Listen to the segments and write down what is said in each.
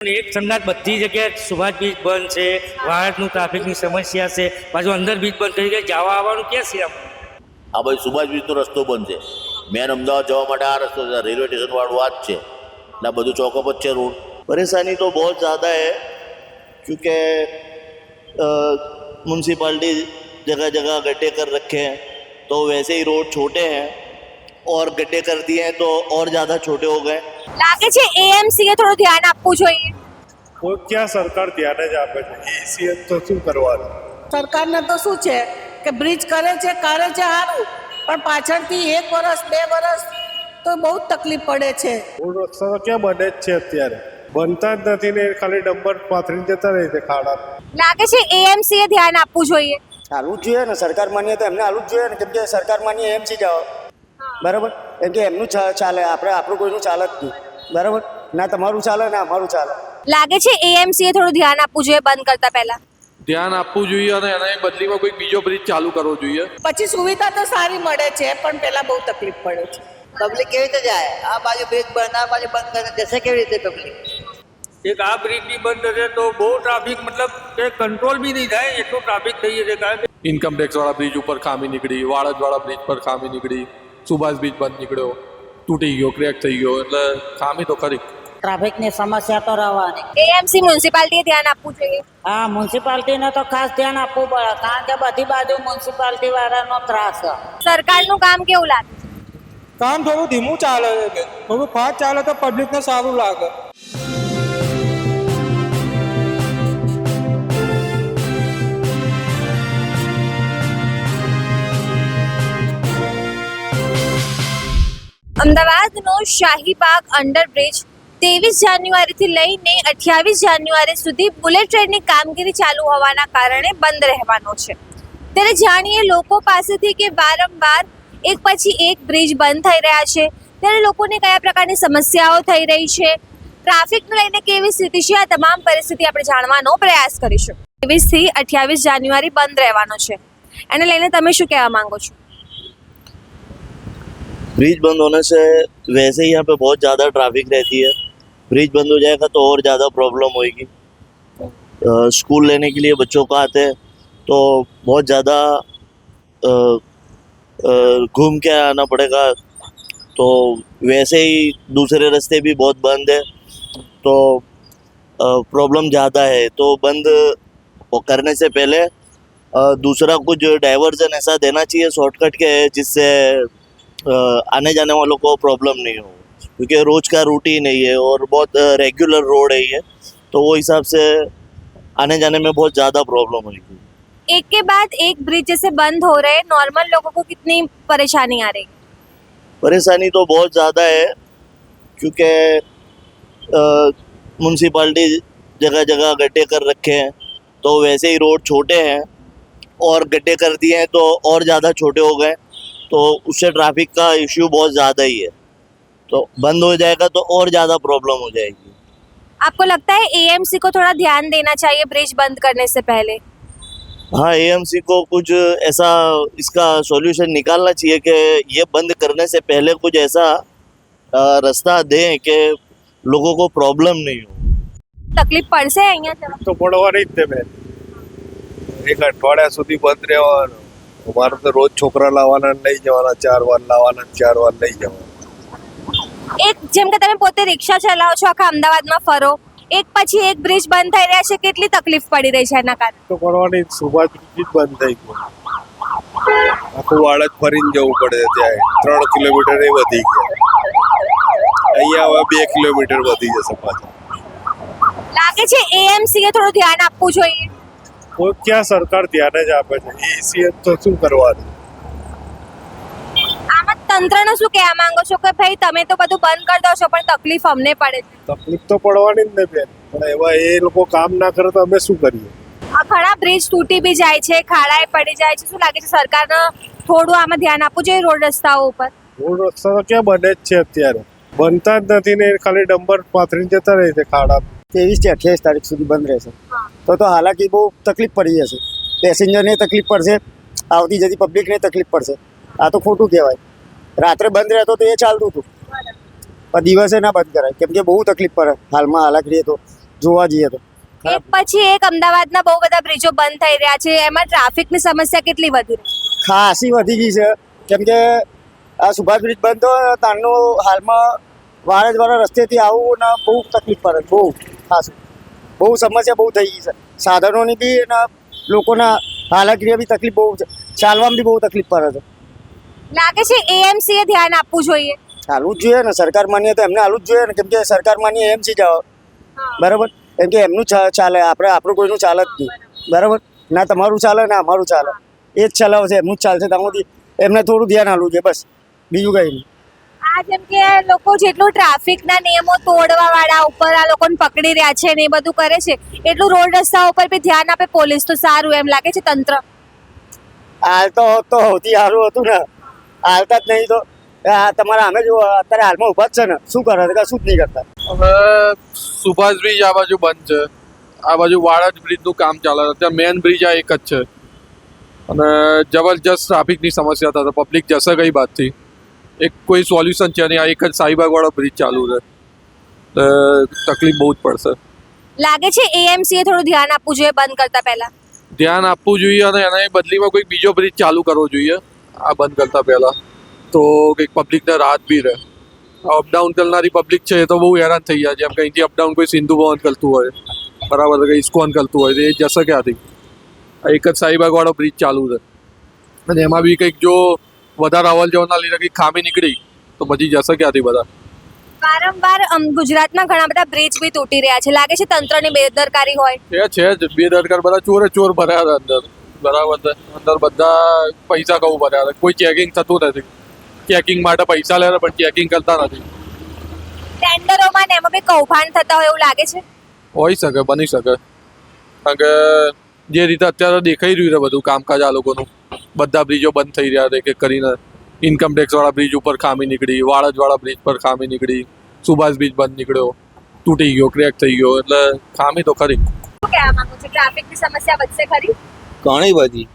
એક સંગાત બધી જગ્યાએ સુભાષ બીચ બંધ છે વાહનનું ટ્રાફિકની સમસ્યા છે પાછું અંદર બીચ બંધ થઈ ગઈ જવા આવવાનું ક્યાં છે આમ આ ભાઈ સુભાષ બીચનો રસ્તો બંધ છે મેન અમદાવાદ જવા માટે આ રસ્તો છે રેલવે સ્ટેશન વાળું આ જ છે ને આ બધું ચોકઅપ જ છે રોડ परेशानी तो बहुत ज़्यादा है क्योंकि म्यूनसिपाल्टी जगह जगह गड्ढे कर रखे हैं तो वैसे ही रोड छोटे हैं और गड्ढे कर दिए हैं तो और ज़्यादा छोटे हो गए લાગે છે એએમસીએ થોડું ધ્યાન આપવું જોઈએ કોઈ ક્યાં સરકાર ધ્યાન જ આપે છે એસીએમ તો શું કરવાનું સરકારને તો શું છે કે બ્રિજ કરે છે કરે છે સારું પણ પાછળથી એક વર્ષ બે વર્ષ તો બહુ જ તકલીફ પડે છે રોડ રસ્તા તો ક્યાં બને જ છે અત્યારે બનતા જ નથી ને એ ખાલી ડમ્બર પાથરીને જતા રહે છે ખાડા લાગે છે એએમસીએ ધ્યાન આપવું જોઈએ હાલવું જ જોઈએ ને સરકાર માનીએ તો એમને હાલવું જ જોઈએ ને કેમ કે સરકાર માનીએ એમ છે જાઓ બરાબર? કેમ કે એમનું ચાલે આપણે આપણું કોઈનું ચાલે જ નહીં. બરાબર? ના તમારું ચાલે ના અમારું ચાલે. લાગે છે એએમસી એ થોડું ધ્યાન આપવું જોઈએ બંધ કરતા પહેલા? ધ્યાન આપવું જોઈએ અને એના બદલીમાં કોઈ બીજો બ્રિજ ચાલુ કરવો જોઈએ. પછી સુવિધા તો સારી મળે છે પણ પહેલાં બહુ તકલીફ પડે છે. પબ્લિક કેવી રીતે જાય? આ બાજુ બ્રિજ બંધ આ બાજુ બંધ કરીને જશે કેવી રીતે પબ્લિક એક આ બ્રિજ બી બંધ થશે તો બહુ ટ્રાફિક મતલબ કે કંટ્રોલ બી નહીં થાય એટલું ટ્રાફિક થઈ જશે કારણ કે ઇન્કમ ટેક્સ વાળા બ્રિજ ઉપર ખામી નીકળી વાળજ વાળા બ્રિજ પર ખામી નીકળી. સુભાષ બ્રિજ બંધ નીકળ્યો. તૂટી ગયો ક્રેક થઈ ગયો એટલે ખામી તો ખરી. ટ્રાફિકની સમસ્યા તો રહેવાની. એએમસી મ્યુનિસિપાલિટીએ ધ્યાન આપવું જોઈએ? હા મ્યુનિસિપાલિટીને તો ખાસ ધ્યાન આપવું પડે કારણ કે બધી બાજુ મ્યુનિસિપાલિટી વાળાનો ત્રાસ છે. સરકારનું કામ કેવું લાગે? કામ થોડું ધીમું ચાલે છે થોડું ફાસ્ટ ચાલે તો પબ્લિકને સારું લાગે. અમદાવાદનો શાહીબાગ અંડરબ્રિજ ત્રેવીસ જાન્યુઆરીથી લઈને અઠ્યાવીસ જાન્યુઆરી સુધી બુલેટ ટ્રેનની કામગીરી ચાલુ હોવાના કારણે બંધ રહેવાનો છે. ત્યારે જાણીએ લોકો પાસેથી કે વારંવાર એક પછી એક બ્રિજ બંધ થઈ રહ્યા છે. ત્યારે લોકોને કયા પ્રકારની સમસ્યાઓ થઈ રહી છે? ટ્રાફિકને લઈને કેવી સ્થિતિ છે? આ તમામ પરિસ્થિતિ આપણે જાણવાનો પ્રયાસ કરીશું. ત્રેવીસથી અઠ્યાવીસ જાન્યુઆરી બંધ રહેવાનો છે. એને લઈને તમે શું કહેવા માંગો છો? ब्रिज बंद होने से वैसे ही यहाँ पे बहुत ज़्यादा ट्रैफ़िक रहती है। ब्रिज बंद हो जाएगा तो और ज़्यादा प्रॉब्लम होएगी। स्कूल लेने के लिए बच्चों को आते हैं तो बहुत ज़्यादा घूम के आना पड़ेगा। तो वैसे ही दूसरे रास्ते भी बहुत बंद है तो प्रॉब्लम ज़्यादा है। तो बंद करने से पहले दूसरा कुछ डाइवर्जन ऐसा देना चाहिए शॉर्टकट के, जिससे आने जाने वालों को प्रॉब्लम नहीं हो। क्योंकि रोज का रूट ही है और बहुत रेगुलर रोड है ये। तो वो हिसाब से आने जाने में बहुत ज़्यादा प्रॉब्लम होगी एक के बाद एक ब्रिज जैसे बंद हो रहे नॉर्मल लोगों को कितनी परेशानी आ रही है? परेशानी तो बहुत ज़्यादा है क्योंकि म्यूनसिपाल्टी जगह जगह गड्ढे कर रखे हैं तो वैसे ही रोड छोटे हैं और गड्ढे कर दिए हैं तो और ज़्यादा छोटे हो गए। तो उससे ट्रैफिक का इश्यू बहुत ज़्यादा ही है तो बंद हो जाएगा तो और ज़्यादा प्रॉब्लम हो जाएगी आपको लगता है एएमसी को थोड़ा ध्यान देना चाहिए ब्रिज बंद करने से पहले हाँ एएमसी को कुछ ऐसा इसका सॉल्यूशन निकालना चाहिए कि ये बंद करने से पहले कुछ ऐसा अ, रास्ता दें कि लोगों को प्रॉब्लम नहीं हो તકલીફ પડશે અહીંયા જવા તો પડવાની જ તે બેન એક અઠવાડિયા સુધી બંધ રહેવાનું અમારે તો રોજ છોકરા લાવવાના લઈ જવાના ચાર વાર લાવવાના ચાર વાર લઈ જવાના. એક જેમ કે તમે પોતે રિક્ષા ચલાવો છો આખા અમદાવાદમાં ફરો એક પછી એક બ્રિજ બંધ થઈ રહ્યા છે કેટલી તકલીફ પડી રહી છે એના કારણે? તો કરવાની સુભાષ બ્રિજ બંધ થઈ ગયું આખું વાળજ ફરીને જવું પડે ત્યાં. ત્રણ કિલોમીટર એ વધી ગયા. અહીંયા હવે બે કિલોમીટર વધી જશે પાછા. લાગે છે એએમસી એ થોડું ધ્યાન આપવું જોઈએ. કોઈ ક્યાં સરકાર ધ્યાન જ આપે છે? ઈસીએમ તો શું કરવાનું? આમાં તંત્રને શું કહેવા માંગો છો કે ભાઈ તમે તો બધું બંધ કરી દો છો પણ તકલીફ અમને પડે છે. તકલીફ તો પડવાની જ ને બેન. પણ એવા એ લોકો કામ ના કરે તો અમે શું કરીએ? આ ઘણા બ્રિજ તૂટી બી જાય છે ખાડાએ પડી જાય છે. શું લાગે છે સરકારને થોડું આમાં ધ્યાન આપવું જોઈએ રોડ રસ્તાઓ ઉપર? રોડ રસ્તા તો ક્યાં બને જ છે અત્યારે? બનતા જ નથી ને ખાલી ડમ્બર પાથરીને જતા રહે છે ખાડા ત્રેવીસથી અઠ્યાવીસ તારીખ સુધી બંધ રહેશે. તો તો હાલાકી બહુ તકલીફ પડી જશે. પેસેન્જરને તકલીફ પડશે આવતી જતી પબ્લિકને તકલીફ પડશે. આ તો ખોટું કહેવાય. રાત્રે બંધ રહેતો તો એ ચાલતું હતું. પણ દિવસે ના બંધ કરાય. કેમ કે બહુ તકલીફ પડે. હાલમાં હાલાકી તો જોવા જઈએ તો. એક પછી એક અમદાવાદના બહુ બધા બ્રિજો બંધ થઈ રહ્યા છે. એમાં ટ્રાફિકની સમસ્યા કેટલી વધી રહી? ખાસી વધી ગઈ છે. કેમ કે આ સુભાષ બ્રિજ બંધ તો તારનું હાલમાં વારે જ વારે રસ્તેથી આવવું ને બહુ તકલીફ પડે. બહુ. ખાસું બહુ સમસ્યા બહુ થઈ ગઈ છે. સાધનોની બી અને લોકોના હાલાકીની બી તકલીફ બહુ છે. ચાલવામાં બી બહુ તકલીફ પડે છે. લાગે છે એએમસીએ ધ્યાન આપવું જોઈએ? ચાલવું જ જોઈએ ને. સરકાર માન્ય તો એમને હાલવું જ જોઈએ ને. કેમ કે સરકાર માન્ય એમ છે જાઓ બરાબર? કેમ કે એમનું ચાલે. આપણે આપણું કોઈનું ચાલે જ નહીં. બરાબર? ના તમારું ચાલે ના અમારું ચાલે. એ જ ચલાવશે એમનું જ ચાલશે ત્યાંથી એમને થોડું ધ્યાન આપવું જોઈએ. બસ. બીજું કંઈ નહીં. આ જેમ કે લોકો જેટલું ટ્રાફિકના નિયમો તોડવા વાળા ઉપર આ લોકોને પકડી રહ્યા છે ને એ બધું કરે છે એટલું રોડ રસ્તા ઉપર બી ધ્યાન આપે પોલીસ તો સારું એમ લાગે છે તંત્ર. હાલ તો તો સૌથી સારું હતું ને. હાલતા જ નહીં તો. આ તમારા અમે જો અત્યારે હાલમાં ઊભા જ છે ને. શું કરે છે? શું જ નહીં કરતા? હવે સુભાષ બ્રિજ આ બાજુ બંધ છે. આ બાજુ વાળાજ બ્રિજનું કામ ચાલે છે. ત્યાં મેન બ્રિજ આ એક જ છે. અને જબરજસ્ત ટ્રાફિકની સમસ્યા થતા પબ્લિક જશે કઈ બાજથી? એક કોઈ સોલ્યુશન છે નહીં. આ એક જ શાહીબાગવાળો બ્રિજ ચાલુ છે. તકલીફ બહુ જ પડશે. લાગે છે એએમસીએ થોડું ધ્યાન આપવું જોઈએ બંધ કરતા પહેલા? ધ્યાન આપવું જોઈએ અને એના બદલીમાં કોઈ બીજો બ્રિજ ચાલુ કરવો જોઈએ. આ બંધ કરતા પહેલા. તો કંઈક પબ્લિકને રાહત બી રહે. અપડાઉન કરનારી પબ્લિક છે એ તો બહુ હેરાન થઈ જાય જેમ કે અહીંથી અપડાઉન કોઈ સિંધુ ભવન કરતું હોય બરાબર કે ઇસ્કોન કરતું હોય તો એ જશે ક્યાંથી? આ એક જ શાહીબાગવાળો બ્રિજ ચાલુ છે. અને એમાં બી કંઈક જો વધારે અવલ જવરના લીધે કંઈક ખામી નીકળી તો પછી જશે ક્યાંથી બધા? વારંવાર ગુજરાતમાં ઘણા બધા બ્રિજ બી તૂટી રહ્યા છે. લાગે છે તંત્રની બેદરકારી હોય. એ છે જ બેદરકાર બધા ચોરે ચોર ભર્યા હતા અંદર. બરાબર અંદર બધા પૈસા કહું ભર્યા હતા. કોઈ ચેકિંગ થતું નથી. ચેકિંગ માટે પૈસા લે પણ ચેકિંગ કરતા નથી. ટેન્ડરોમાં ને એમાં બી કૌભાંડ થતા હોય એવું લાગે છે? હોઈ શકે બની શકે. કારણ કે જે રીતે અત્યારે દેખાઈ રહ્યું છે બધું કામકાજ આ લોકોનું. બધા બ્રિજો બંધ થઈ રહ્યા છે એક કરીને ઇન્કમટેક્સવાળા વાળા બ્રિજ ઉપર ખામી નીકળી વાળજવાળા બ્રિજ પર ખામી નીકળી સુભાષ બ્રિજ બંધ નીકળ્યો તૂટી ગયો ક્રેક થઈ ગયો એટલે ખામી તો ખરી. શું કહેવા માંગુ છું? ટ્રાફિકની સમસ્યા વધશે ખરી? ઘણી બધી.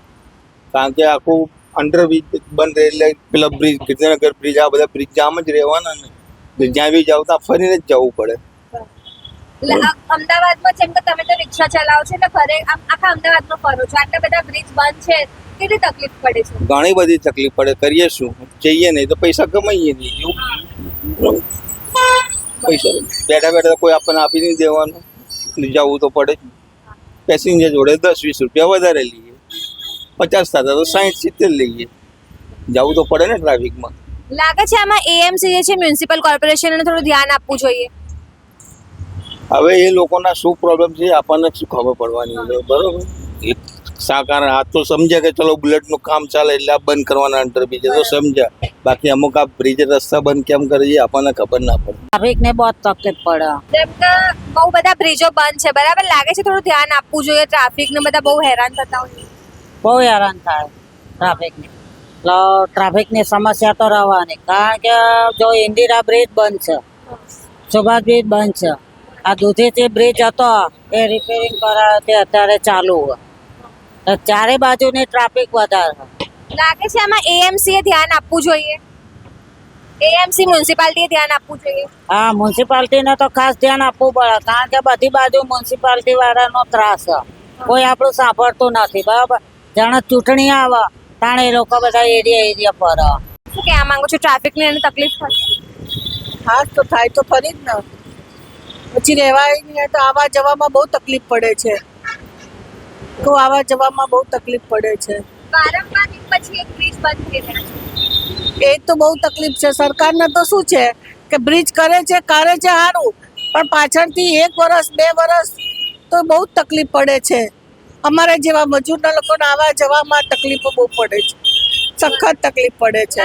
કારણ કે આખું અંડરબ્રિજ બંધ રહે એટલે પેલા બ્રિજ ગીરનગર બ્રિજ આ બધા બ્રિજ જામ જ રહેવાના ને. જ્યાં બી જાવ ત્યાં ફરીને જ જવું પડે. અમદાવાદમાં જેમ કે તમે તો રિક્ષા ચલાવો છો ને ઘરે આખા અમદાવાદમાં ફરો છો. આટલા બધા બ્રિજ બંધ છે કેટલી તકલીફ પડે છે? ઘણી બધી તકલીફ પડે કરીએ શું? જઈએ નહીં તો પૈસા કમાઈએ નહીં એવું. પૈસા બેઠા બેઠા કોઈ આપણને આપી નહીં દેવાનું. જવું તો પડે. પેસેન્જર જોડે દસ વીસ રૂપિયા વધારે લઈએ. પચાસ થતા તો સાઠ સિત્તેર લઈએ. જવું તો પડે ને ટ્રાફિકમાં. લાગે છે આમાં એએમસી જે છે મ્યુનિસિપલ કોર્પોરેશનને થોડું ધ્યાન આપવું જોઈએ? હવે એ લોકોના શું પ્રોબ્લેમ છે આપણને શું ખબર પડવાની બરોબર? શા આ તો સમજ્યા કે ચલો બુલેટનું કામ ચાલે એટલે આ બંધ કરવાના અંતર બીજે તો સમજ્યા. બાકી અમુક આ બ્રિજ રસ્તા બંધ કેમ કરે છે આપણને ખબર ના પડે. ટ્રાફિકને બહુ તકલીફ પડે. જેમ કે બહુ બધા બ્રિજો બંધ છે બરાબર? લાગે છે થોડું ધ્યાન આપવું જોઈએ ટ્રાફિકને બધા બહુ હેરાન થતા હોય. બહુ હેરાન થાય ટ્રાફિકને એટલે ટ્રાફિકની સમસ્યા તો રહેવાની કારણ કે જો ઇન્દિરા બ્રિજ બંધ છે સુભાષ બ્રિજ બંધ છે. આ દૂધીથી બ્રિજ હતો એ રિપેરિંગ કરાવે તે અત્યારે ચાલુ તો ચારે બાજુની ટ્રાફિક વધારે લાગે છે આમાં એએમસી એ ધ્યાન આપવું જોઈએ. એએમસી મ્યુનિસિપાલિટીએ ધ્યાન આપવું જોઈએ. હા મ્યુનિસિપાલિટીને તો ખાસ ધ્યાન આપવું પડે કારણ કે બધી બાજુ મ્યુનિસિપાલિટી વાળાનો ત્રાસ કોઈ આપણું સાંભળતું નથી બરાબર? જાણે ચૂંટણી આવે તાણે એ લોકો બધા એરિયા એરિયા પર. શું કહેવા માંગુ છું? ટ્રાફિકની એને તકલીફ થશે હા તો થાય તો ફરી જ ને. પછી રહેવાય નહીં તો આવા જવામાં બહુ તકલીફ પડે છે. તો આવા જવામાં બહુ તકલીફ પડે છે. વારંવાર પછી એક બ્રિજ બંધ થઈ રહ્યા છે. એ તો બહુ તકલીફ છે. સરકારને તો શું છે કે બ્રિજ કરે છે કરે છે સારું પણ પાછળથી એક વર્ષ બે વર્ષ તો બહુ તકલીફ પડે છે. અમારા જેવા મજૂરના લોકોને આવવા જવામાં તકલીફો બહુ પડે છે. સખત તકલીફ પડે છે.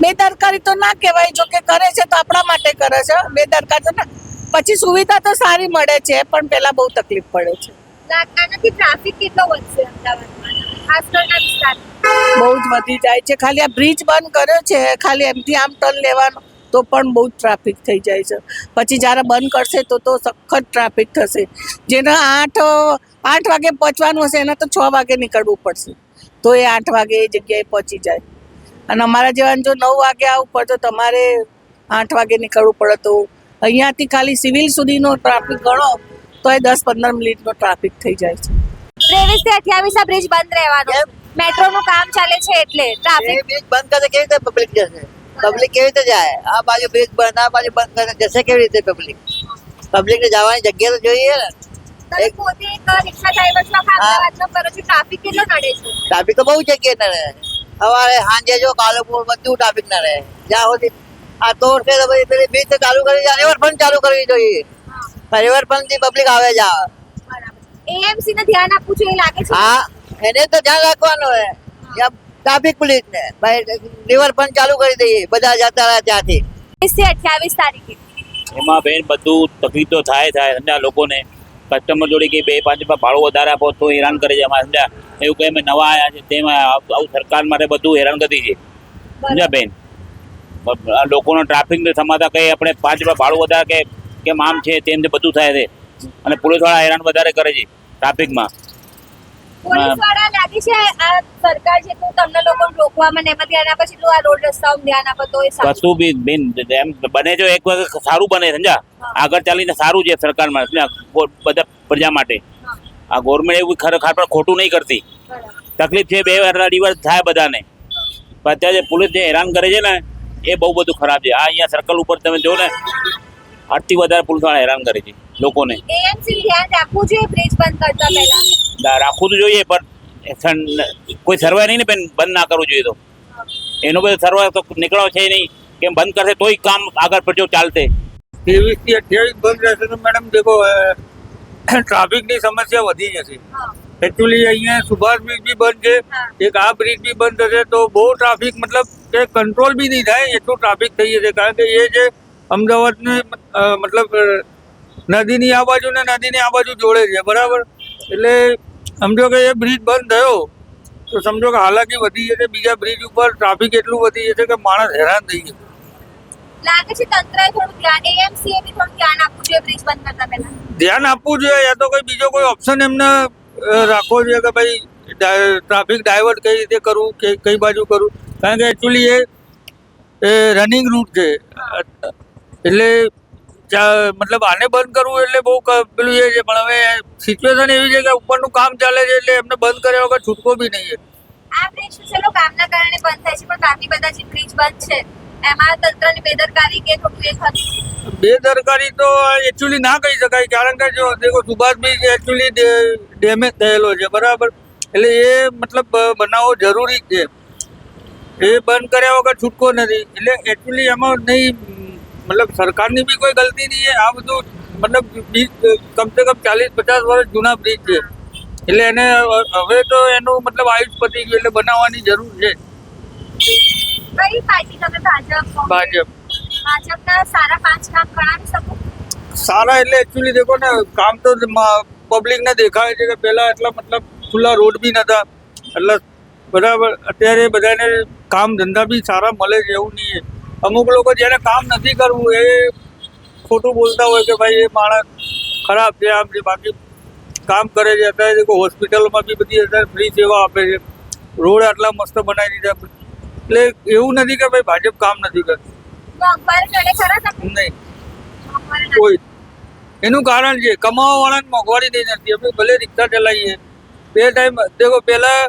બેદરકારી તો ના કહેવાય. જો કે કરે છે તો આપણા માટે કરે છે. બેદરકારી તો ના પછી સુવિધા તો સારી મળે છે પણ પેલા બહુ તકલીફ પડે છે. આનાથી ટ્રાફિક કેટલો વધશે અમદાવાદમાં? બહુ જ વધી જાય છે. ખાલી આ બ્રિજ બંધ કર્યો છે ખાલી એમથી આમ ટર્ન લેવાનો તો પણ બહુ જ ટ્રાફિક થઈ જાય છે. પછી જ્યારે બંધ કરશે તો તો સખત ટ્રાફિક થશે. જેને આઠ આઠ વાગે પહોંચવાનું હશે એને તો છ વાગે નીકળવું પડશે. તો એ આઠ વાગે એ જગ્યાએ પહોંચી જાય. અને અમારા જેવાને જો નવ વાગે આવવું પડે તો તમારે આઠ વાગે નીકળવું પડે તો અહીંયાથી ખાલી સિવિલ સુધીનો ટ્રાફિક ગણો તો એ દસ પંદર મિનિટનો ટ્રાફિક થઈ જાય છે. ત્રેવીસથી અઠ્યાવીસ આ બ્રિજ બંધ રહેવાનો. મેટ્રો નું કામ ચાલે છે એટલે ટ્રાફિક. બ્રિજ બંધ કરે કેવી રીતે પબ્લિક જશે? પબ્લિક કેવી રીતે જાય? આ બાજુ બ્રિજ બંધ આ બાજુ બંધ કરે જશે કેવી રીતે પબ્લિક પબ્લિક ને જવાની જગ્યા તો જોઈએ ને. ટ્રાફિક કેટલો નડે છે? ટ્રાફિક તો બહુ જગ્યાએ ન રહે સવારે સાંજે જો કાલુપુર બધું ટ્રાફિક ન રહે જ્યાં સુધી આ તોડ છે તો પછી પેલી બીચ ચાલુ કરી રિવરફ્રન્ટ ચાલુ કરવી જોઈએ. રિવરફ્રન્ટથી પબ્લિક આવે જ આવે એએમસી ને ધ્યાન આપવું જોઈએ લાગે છે? હા એને તો ધ્યાન રાખવાનું હે. ટ્રાફિક પોલીસ ને. ભાઈ રિવરફ્રન્ટ ચાલુ કરી દઈએ બધા જતા રહ્યા ત્યાંથી. ત્રીસ અઠ્યાવીસ તારીખે. એમાં બેન બધું તકલીફ તો થાય થાય સમજ્યા લોકોને. કસ્ટમર જોડે કે બે પાંચ રૂપિયા ભાડું વધારે આપો તો હેરાન કરે છે અમારે સમજ્યા? એવું કે અમે નવા આવ્યા છે તેમાં આવું સરકાર માટે બધું હેરાન કરી છે. સમજ્યા બેન? લોકોનો ટ્રાફિક ને સમાતા કંઈ આપણે પાંચ રૂપિયા ભાડું વધારે કે કેમ આમ છે તેમ છે બધું થાય છે. અને પોલીસવાળા હેરાન વધારે કરે છે ટ્રાફિકમાં પોલીસ લાગે છે આ સરકાર જેટલું તમને લોકોને રોકવામાં ને એમાં ધ્યાન પછી આ રોડ રસ્તાઓમાં ધ્યાન આપે તો સારું. કશું બી બેન એમ બને જો એક વખત સારું બને સમજા આગળ ચાલીને સારું છે સરકારમાં? બધા પ્રજા માટે. આ ગવર્મેન્ટ એવું ખરેખર પણ ખોટું નહીં કરતી. તકલીફ છે બે વાર દિવસ થાય બધાને. પણ અત્યારે પોલીસ જે હેરાન કરે છે ને એ બહુ બધું ખરાબ છે. આ અહીંયા સર્કલ ઉપર તમે જો ને આટલી વધારે વાળા હેરાન કરે છે લોકોને. રાખવું જોઈએ બ્રિજ બંધ કરતા પહેલા. રાખવું તો જોઈએ પણ કોઈ સર્વે નહીં ને બેન બંધ ના કરવું જોઈએ તો. એનો બધો સર્વે તો નીકળો છે નહીં. કેમ બંધ કરશે તોય કામ આગળ પડજો ચાલશે. ત્રેવીસથી અઠ્યાવીસ બંધ રહેશે તો મેડમ દેખો ટ્રાફિકની સમસ્યા વધી જશે. એકચ્યુઅલી અહીંયા સુભાષ બ્રિજ બી બંધ છે. એક આ બ્રિજ બી બંધ થશે તો બહુ ટ્રાફિક મતલબ કે કંટ્રોલ બી નહીં થાય એટલું ટ્રાફિક થઈ જશે. કારણ કે એ જે અમદાવાદને મતલબ નદીની આ બાજુ ને નદીની આ બાજુ જોડે છે બરાબર? એટલે સમજો કે એ બ્રિજ બંધ થયો તો સમજો કે હાલાકી વધી જશે બીજા બ્રિજ ઉપર ટ્રાફિક એટલું વધી જશે કે માણસ હેરાન થઈ જશે. લાગે છે તંત્રએ થોડું ધ્યાન એએમસી બી થોડું ધ્યાન આપવું જોઈએ બ્રિજ બંધ કરતા પહેલા? ધ્યાન આપવું જોઈએ યા તો કોઈ બીજો કોઈ ઓપ્શન એમને રાખવો જોઈએ કે ભાઈ ટ્રાફિક ડાયવર્ટ કઈ રીતે કરવું, કે કઈ બાજુ કરવું? કારણ કે એકચ્યુઅલી એ એ રનિંગ રૂટ છે. એટલે મતલબ આને બંધ કરવું એટલે બહુ પેલું એ છે, પણ હવે સિચ્યુએશન એવી છે કે ઉપરનું કામ ચાલે છે એટલે એમને બંધ કર્યા વગર છૂટકો બી નહીં છે. આ બ્રિજ કામના કારણે બંધ થાય છે, પણ બાકી બધા જે બ્રિજ બંધ છે એમાં તંત્રની બેદરકારી બેદરકારી તો એકચ્યુઅલી ના કહી શકાય, કારણ કે જો દેખો સુભાષ બીચ એકચ્યુઅલી ડેમેજ થયેલો છે, બરાબર? એટલે એ મતલબ બનાવો જરૂરી છે. એ બંધ કર્યા વગર છૂટકો નથી. એટલે એકચ્યુઅલી એમાં નહીં, મતલબ સરકારની બી કોઈ ગલતી નહીં આ બધું મતલબ કમસે કમ ચાલીસ પચાસ વર્ષ જૂના બ્રિજ છે. એટલે એને હવે તો એનું મતલબ આયુષ પતી ગયું, એટલે બનાવવાની જરૂર છે. કઈ પાર્ટી તમે ભાજપ ભાજપ. ભાજપના સારા પાંચ કામ ગણાવી શકો? સારા એટલે એકચ્યુઅલી દેખો ને કામ તો પબ્લિકને દેખાય છે કે પહેલા એટલા મતલબ ખુલ્લા રોડ બી નતા એટલે બરાબર અત્યારે બધાને કામ ધંધા બી સારા મળે છે એવું નહીં અમુક લોકો જેને કામ નથી કરવું એ ખોટું બોલતા હોય કે ભાઈ એ માણસ ખરાબ છે આમ છે બાકી કામ કરે છે. અત્યારે હોસ્પિટલમાં બી બધી અત્યારે ફ્રી સેવા આપે છે. રોડ આટલા મસ્ત બનાવી દીધા. એટલે એવું નથી કે ભાઈ ભાજપ કામ નથી કરતું. નહીં. કોઈ. એનું કારણ છે કમાવા વાળાને મોંઘવારી નહીં નથી અમે ભલે રિક્ષા ચલાવીએ. બે ટાઈમ દેખો પહેલા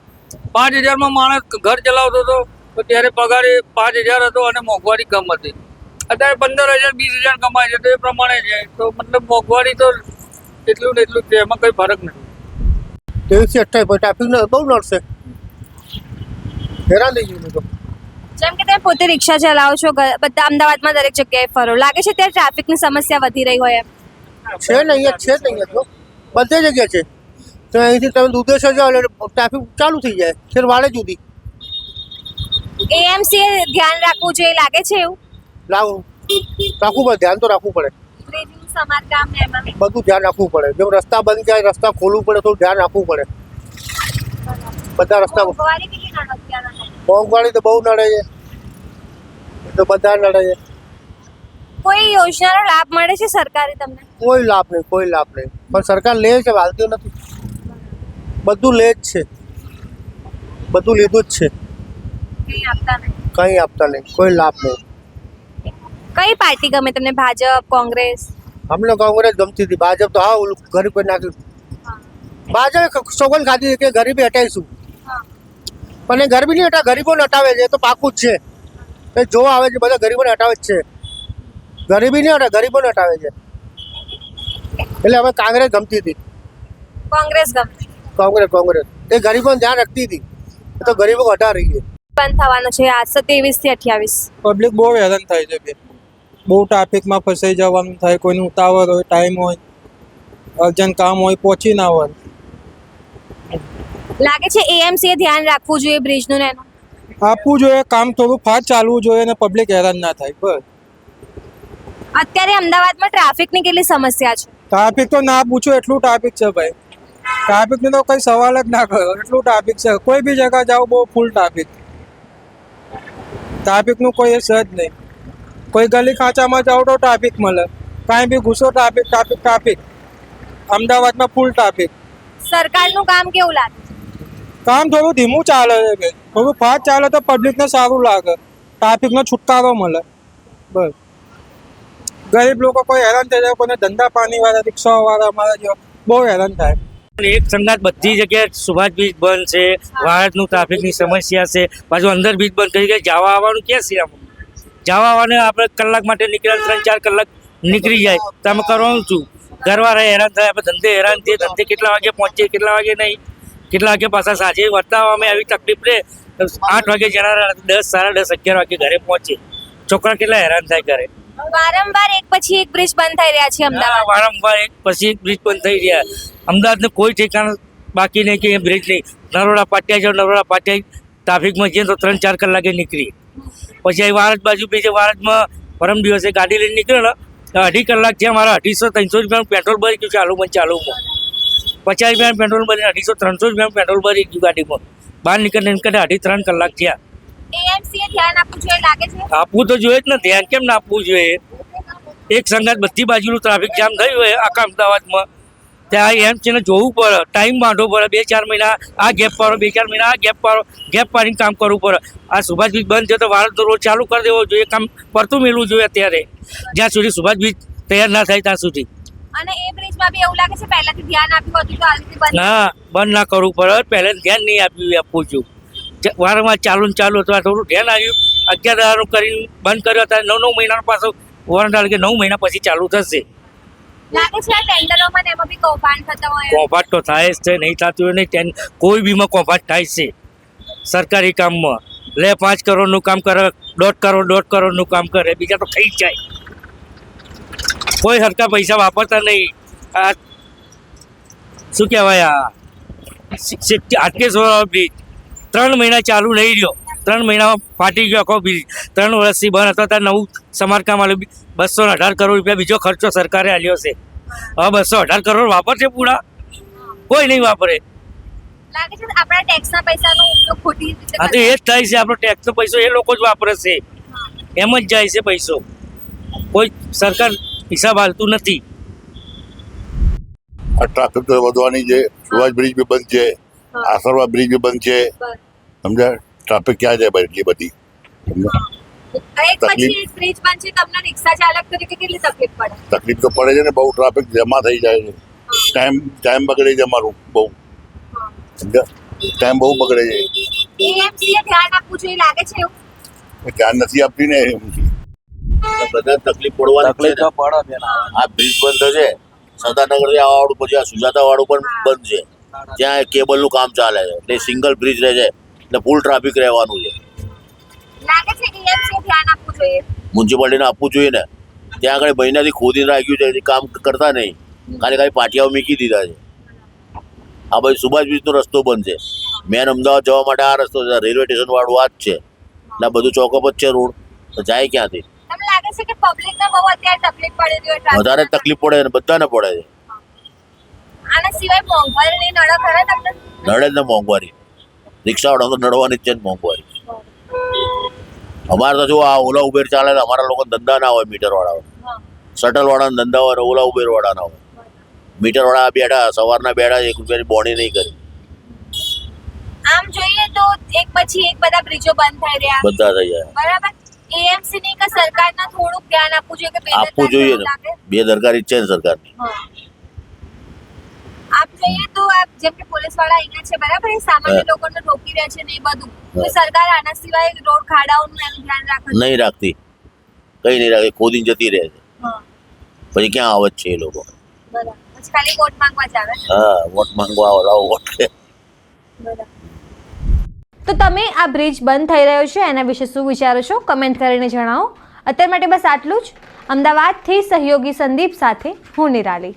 પાંચ હજારમાં માણસ ઘર ચલાવતો હતો તો ત્યારે પગાર એ પાંચ હજાર હતો અને મોંઘવારી કમ હતી. અત્યારે પંદર હજાર વીસ હજાર કમાય છે તો એ પ્રમાણે છે. તો મતલબ મોંઘવારી તો એટલું ને એટલું જ છે એમાં કંઈ ફરક નથી. ત્રેવીસથી અઠ્ઠાવીસ ટ્રાફિક બહુ નડશે. હેરાન થઈ ગયું તો. જેમ કે તમે પોતે રિક્ષા ચલાવો છો બધા અમદાવાદમાં દરેક જગ્યાએ ફરો. લાગે છે ત્યાં ટ્રાફિકની સમસ્યા વધી રહી હોય છે ને અહીંયા છે ને અહીંયા તો બધે જગ્યા છે. તો અહીંથી તમે દૂધેશ્વર જાઓ એટલે ટ્રાફિક ચાલુ થઈ જાય ફેર વાળે જુદી એએમસી ધ્યાન રાખવું જોઈએ લાગે છે એવું? લાવું. રાખવું પડે ધ્યાન તો રાખવું પડે. બધું ધ્યાન રાખવું પડે. જેમ રસ્તા બંધ જાય રસ્તા ખોલવું પડે થોડું ધ્યાન રાખવું પડે. બધા રસ્તા મોંઘવારી તો બહુ નડે છે. તો બધા નડે છે. કોઈ યોજનાનો લાભ મળે છે સરકારે તમને? કોઈ લાભ નહીં કોઈ લાભ નહીં. પણ સરકાર લે છે વાલતી નથી. બધું લે જ છે. બધું લીધું જ છે. કંઈ આપતા નહીં? કંઈ આપતા નહીં કોઈ લાભ નહીં. કઈ પાર્ટી ગમે તમને? ભાજપ કોંગ્રેસ? અમને કોંગ્રેસ ગમતી હતી. ભાજપ તો હા ઓલું ગરીબ નાખ્યું ભાજપે સોગન ખાધી કે ગરીબી હટાવીશું. ગરીબી નહીં હટા ગરીબોને હટાવે છે તો પાકું જ છે. એ જોવા આવે છે બધા ગરીબોને હટાવે જ છે. ગરીબી નહીં હટા ગરીબોને હટાવે છે. એટલે અમે કોંગ્રેસ ગમતી હતી. કોંગ્રેસ ગમતી. કોંગ્રેસ કોંગ્રેસ. એ ગરીબોને ધ્યાન રાખતી હતી. તો ગરીબો હટા રહી છે બંધ થવાનો છે આજ સત્યાવીસથી અઠ્યાવીસ. પબ્લિક બહુ હેરાન થાય છે બહુ ટ્રાફિકમાં ફસાઈ જવાનું થાય કોઈનું ઉતાવળ હોય ટાઈમ હોય અર્જન્ટ કામ હોય પહોંચી ના હોય. લાગે છે એએમસી એ ધ્યાન રાખવું જોઈએ બ્રિજનું ને એનું? આપવું જોઈએ કામ થોડું ફાસ્ટ ચાલવું જોઈએ અને પબ્લિક હેરાન ના થાય બસ. અત્યારે અમદાવાદમાં ટ્રાફિકની કેટલી સમસ્યા છે? ટ્રાફિક તો ના પૂછો એટલું ટ્રાફિક છે ભાઈ. ટ્રાફિકનો તો કઈ સવાલ જ ના કરો એટલું ટ્રાફિક છે. કોઈ બી જગ્યા જાઓ બહુ ફૂલ ટ્રાફિક. ટ્રાફિકનું કોઈ એ છે જ નહીં. કોઈ ગલી ખાંચામાં જાઓ તો ટ્રાફિક મળે. કાંઈ બી ઘૂસો ટ્રાફિક ટ્રાફિક ટ્રાફિક. અમદાવાદમાં ફૂલ ટ્રાફિક. સરકારનું કામ કેવું લાગે? કામ થોડું ધીમું ચાલે છે કે થોડું ફાસ્ટ ચાલે તો પબ્લિકને સારું લાગે. ટ્રાફિકનો છુટકારો મળે. બસ. ગરીબ લોકો કોઈ હેરાન થઈ જાય, કોઈને ધંધા પાણી વાળા રિક્ષા વાળા, અમારા જેવા બહુ હેરાન થાય. એક સંગાત બધી જગ્યાએ સુભાષ બીચ બંધ છે ભારતનું ટ્રાફિકની સમસ્યા છે, પાછું અંદર બીચ બંધ કરી ગયા જવા આવવાનું ક્યાં છે જવા આવવાને આપણે કલાક માટે નીકળ્યા, ત્રણ ચાર કલાક નીકળી જાય, તો અમે કરવાનું છું ઘરવાળા હેરાન થાય, આપણે ધંધે હેરાન થઈએ, ધંધે કેટલા વાગે પહોંચીએ, કેટલા વાગે નહીં? કેટલા વાગે પાછા સાંજે વર્તા અમે આવી તકલીફ રહે આઠ વાગે જરા દસ સાડા દસ અગિયાર વાગે ઘરે પહોંચે. છોકરા કેટલા હેરાન થાય ઘરે. વારંવાર એક પછી એક બ્રિજ બંધ થઈ રહ્યા છે અમદાવાદ. વારંવાર એક પછી એક બ્રિજ બંધ થઈ રહ્યા. અમદાવાદને કોઈ ઠેકાણ બાકી નહીં કે એ બ્રિજ નહીં. નરોડા પાટિયા જાઓ નરોડા પાટિયા ટ્રાફિકમાં જઈએ તો ત્રણ ચાર કલાકે નીકળી. પછી અહીં વારજ બાજુ બીજે વારજમાં પરમ દિવસે ગાડી લઈને નીકળ્યો ને અઢી કલાક છે મારા અઢીસો ત્રણસો રૂપિયાનું પેટ્રોલ ભરી ગયું ચાલુમાં મને ચાલુમાં. પચાસ રૂપિયાનું પેટ્રોલ ભરીને અઢીસો ત્રણસો રૂપિયાનું પેટ્રોલ ભરી ગયું ગાડીમાં. બહાર નીકળને નીકળે અઢી ત્રણ કલાક થયા. આપવું તો જોઈએ જ ને ધ્યાન કેમ ના આપવું જોઈએ? એક સંગાત બધી બાજુનું ટ્રાફિક જામ થયું હોય આખા અમદાવાદમાં. ત્યાં એમ છે ને જોવું પડે ટાઈમ બાંધવો પડે બે ચાર મહિના આ ગેપ પાડો બે ચાર મહિના આ ગેપ પાડો ગેપ પાડીને કામ કરવું પડે. આ સુભાષ બીચ બંધ છે તો ભારત રોડ ચાલુ કરી દેવો જોઈએ કામ પડતું મેળવું જોઈએ અત્યારે. જ્યાં સુધી સુભાષ બીચ તૈયાર ના થાય ત્યાં સુધી. અને બી એવું લાગે છે પહેલાથી ધ્યાન આપ્યું હતું તો આવી રીતે બંધ ના બંધ ના કરવું પડે. પહેલે ધ્યાન નહીં આપ્યું આપવું છું વારંવાર ચાલુ ને ચાલુ અથવા થોડું ધ્યાન આવ્યું. અગિયાર હજારનું કરીને બંધ કર્યો હતા નવ નવ મહિના પાછો વોરંટ કે નવ મહિના પછી ચાલુ થશે. કોફાટ તો થાય જ છે નહીં થતું નહીં ટેન કોઈ બીમાં કોફાટ થાય છે. સરકારી કામમાં. લે પાંચ કરોડનું કામ કરે દોઢ કરોડ દોઢ કરોડનું કામ કરે બીજા તો થઈ જ જાય. કોઈ સરકાર પૈસા વાપરતા નહીં. આ શું કહેવાય આ? આટકેશ્વર બ્રિજ ત્રણ મહિના ચાલુ નહીં રહ્યો ત્રણ મહિનામાં ફાટી ગયો આખો બ્રિજ ત્રણ વર્ષથી બંધ હતો ત્યાં નવું સમારકામ આવ્યું બસો અઢાર કરોડ રૂપિયા બીજો ખર્ચો સરકારે આલ્યો છે. હવે બસો અઢાર કરોડ વાપરશે પૂરા? કોઈ નહીં વાપરે. આ તો એ જ થાય છે આપણો ટેક્સનો પૈસો એ લોકો જ વાપરે છે. એમ જ જાય છે પૈસો. કોઈ સરકાર હિસાબ હાલતું નથી. આ ટ્રાફિક તો વધવાની છે સુભાષ બ્રિજ બી બંધ છે આસરવા બ્રિજ બી બંધ છે. સમજ્યા? ટ્રાફિક ક્યાં જાય ભાઈ એટલી બધી? સમજ્યા? એક પછી એક બ્રિજ બંધ છે તમને રિક્ષા ચાલક તરીકે કેટલી તકલીફ તો પડે છે ને બહુ ટ્રાફિક જમા થઈ જાય છે. ટાઈમ ટાઈમ બગડે છે અમારું બહુ. સમજ્યા? ટાઈમ બહુ બગડે છે. ધ્યાન નથી આપતી ને બધા તકલીફ પડવાની તકલીફ તો પડે આ બ્રિજ બંધ થશે સદાનગરથી આવવા વાળું પછી આ સુજાતાવાળું પણ બંધ છે. ત્યાં કેબલનું કામ ચાલે છે. એટલે સિંગલ બ્રિજ રહે છે. એટલે ફૂલ ટ્રાફિક રહેવાનું છે. મ્યુનિસિપાલિટીને આપવું જોઈએ? ને ત્યાં આગળ મહિનાથી ખોદીને રાખ્યું છે. કામ કરતા નહીં. ખાલી ખાલી પાટિયાઓ મૂકી દીધા છે. આ ભાઈ સુભાષ બ્રિજનો રસ્તો બંધ છે. મેન અમદાવાદ જવા માટે આ રસ્તો છે. રેલવે સ્ટેશન વાળું આ જ છે. એટલે બધું ચોકઅપ જ છે રોડ. તો જાય ક્યાંથી? લાગે છે કે પબ્લિક ને બહુ અત્યારે તકલીફ પડે છે વધારે તકલીફ પડે ને બધાને પડે છે. આના સિવાય મોંઘવારીની નડે ખરા તમને? નડે ને મોંઘવારી. રિક્ષાવાળા તો નડવાની જ છે મોંઘવારી. અમારે તો જો આ ઓલા ઉબેર ચાલે તો અમારા લોકો ધંધા ના હોય મીટર વાળા શટલ વાળાના ધંધા હોય ઓલા ઉબેર વાળા ના હોય. મીટર વાળા બેઠા સવારના બેઠા એક રૂપિયાની બોણી નહીં કરી. આમ જોઈએ તો એક પછી એક બધા બ્રિજો બંધ થઈ રહ્યા. બધા થઈ જાય બરાબર? એએમસી ની કે સરકારના થોડુંક ધ્યાન આપવું જોઈએ કે આપવું બેદરકારી જોઈએ એવું ને લાગે બેદરકારી જ છે ને સરકારની હા. આપ જોઈએ તો આપ જેમ કે પોલીસવાળા અહીંયા છે બરાબર એ સામાન્ય હા. લોકોને રોકી રહ્યા છે ને એ બધું તો હા. સરકાર આના સિવાય રોડ ખાડાઓનું એનું ધ્યાન રાખે નહીં રાખતી કઈ નહીં રાખે ખોદીને જતી રહે છે હા પછી ક્યાં આવે જ છે એ લોકો બરાબર પછી ખાલી વોટ માંગવા જ આવે હા વોટ માંગવા આવો લાવો વોટ લે બરાબર તો તમે આ બ્રિજ બંધ થઈ રહ્યો છે, એના વિશે શું વિચારો છો? કમેન્ટ કરીને જણાવો. અત્યાર માટે બસ આટલું જ. અમદાવાદથી સહયોગી સંદીપ સાથે હું નિરાલી.